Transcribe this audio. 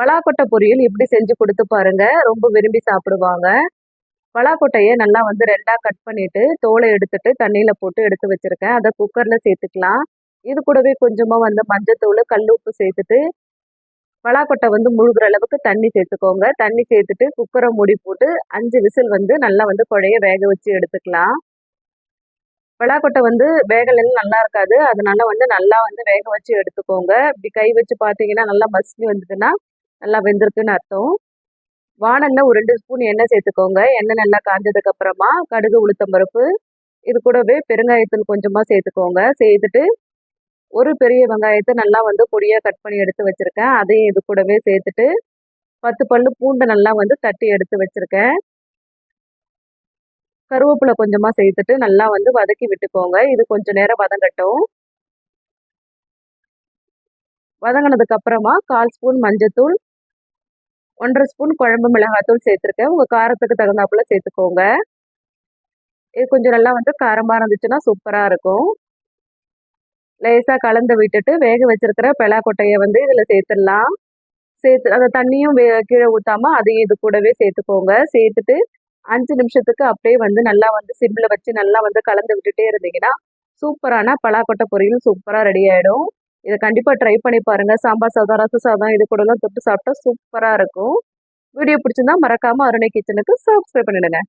பலாக்கொட்டை பொரியல் இப்படி செஞ்சு கொடுத்து பாருங்க. ரொம்ப விரும்பி சாப்பிடுவாங்க. பலாக்கொட்டையை நல்லா வந்து ரெண்டாக கட் பண்ணிட்டு தோலை எடுத்துட்டு தண்ணியில் போட்டு எடுத்து வச்சுருக்கேன். அதை குக்கரில் சேர்த்துக்கலாம். இது கூடவே கொஞ்சமாக வந்து மஞ்சத்தூள் கல் உப்பு சேர்த்துட்டு பலாக்கொட்டை வந்து முழுகிற அளவுக்கு தண்ணி சேர்த்துக்கோங்க. தண்ணி சேர்த்துட்டு குக்கரை மூடி போட்டு அஞ்சு விசில் வந்து நல்லா வந்து குழைய வேக வச்சு எடுத்துக்கலாம். பலாக்கொட்டை வந்து வேகலாம் நல்லா இருக்காது. அதனால வந்து நல்லா வந்து வேக வச்சு எடுத்துக்கோங்க. இப்படி கை வச்சு பார்த்தீங்கன்னா நல்லா மசிஞ்சு வந்ததுன்னா நல்லா வெந்திருக்குன்னு அர்த்தம். வானல்ல ஒரு ரெண்டு ஸ்பூன் எண்ணெய் சேர்த்துக்கோங்க. எண்ணெய் நல்லா காஞ்சதுக்கப்புறமா கடுகு உளுத்தம்பருப்பு இது கூடவே பெருங்காயத்தூள் கொஞ்சமாக சேர்த்துக்கோங்க. சேர்த்துட்டு ஒரு பெரிய வெங்காயத்தை நல்லா வந்து பொடியாக கட் பண்ணி எடுத்து வச்சுருக்கேன். அதையும் இது கூடவே சேர்த்துட்டு பத்து பல்லு பூண்டை நல்லா வந்து தட்டி எடுத்து வச்சுருக்கேன். கருவேப்பிலை கொஞ்சமாக சேர்த்துட்டு நல்லா வந்து வதக்கி விட்டுக்கோங்க. இது கொஞ்சம் நேரம் வதங்கட்டும். வதங்கினதுக்கு அப்புறமா கால் ஸ்பூன் மஞ்சத்தூள் ஒன்றரை ஸ்பூன் குழம்பு மிளகாத்தூள் சேர்த்துருக்கேன். உங்கள் காரத்துக்கு தகுந்தாப்புல சேர்த்துக்கோங்க. இது கொஞ்சம் நல்லா வந்து காரமாக இருந்துச்சுன்னா சூப்பராக இருக்கும். லேசாக கலந்து விட்டுட்டு வேக வச்சிருக்கிற கொட்டையை வந்து இதில் சேர்த்துடலாம். சேர்த்து அந்த தண்ணியும் வே கீழே ஊற்றாமல் அதையும் இது கூடவே சேர்த்துக்கோங்க. சேர்த்துட்டு அஞ்சு நிமிஷத்துக்கு அப்படியே வந்து நல்லா வந்து சிம்மில் வச்சு நல்லா வந்து கலந்து விட்டுட்டே இருந்தீங்கன்னா சூப்பரான பலாக்கொட்டை பொரியல் சூப்பராக ரெடி ஆகிடும் இதை கண்டிப்பாக ட்ரை பண்ணி பாருங்கள் சாம்பார் சாதம் ரச சாதம் இது கூடலாம் தொட்டு சாப்பிட்டா சூப்பராக இருக்கும். வீடியோ பிடிச்சிருந்தா மறக்காமல் அருணை கிச்சனுக்கு சப்ஸ்கிரைப் பண்ணிடுங்க.